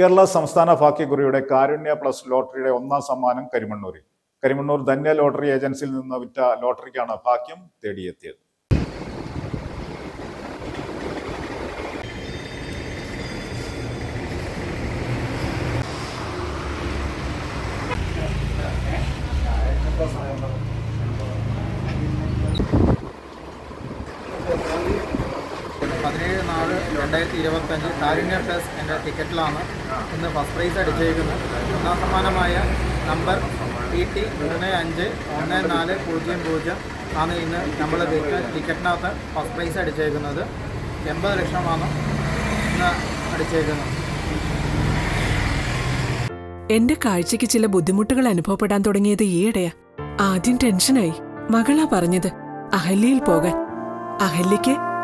കേരള സംസ്ഥാന ഭാഗ്യക്കുറിയുടെ കാരുണ്യ പ്ലസ് ലോട്ടറിയുടെ ഒന്നാം സമ്മാനം കരിമണ്ണൂരിൽ കരിമണ്ണൂർ ധന്യ ലോട്ടറി ഏജൻസിയിൽ നിന്ന് വിറ്റ ലോട്ടറിക്കാണ് ഭാഗ്യം തേടിയെത്തിയത് പതിനേഴ് നാല് രണ്ടായിരത്തി ഇരുപത്തഞ്ച് കാരുണ്യ പ്ലസ് എന്റെ ടിക്കറ്റിലാണ് ഇന്ന് ഫസ്റ്റ് പ്രൈസ് അടിച്ചേക്കുന്നത്. ഒന്നാം സമ്മാനമായ നമ്പർ പി ടി മൂന്ന് അഞ്ച് ഒന്ന് നാല് പൂജ്യം പൂജ്യം ആണ് ഇന്ന് നമ്മൾ ടിക്കറ്റിനകത്ത് ഫസ്റ്റ് പ്രൈസ് അടിച്ചേക്കുന്നത്. എൺപത് ലക്ഷമാണ് ഇന്ന് അടിച്ചേക്കുന്നത്. എന്റെ കാഴ്ചയ്ക്ക് ചില ബുദ്ധിമുട്ടുകൾ അനുഭവപ്പെടാൻ തുടങ്ങിയത് ഈയിടെയാ. ആദ്യം ടെൻഷനായി. മകളാ പറഞ്ഞത് അഹല്യയിൽ പോകാൻ. അഹല്യയ്ക്ക്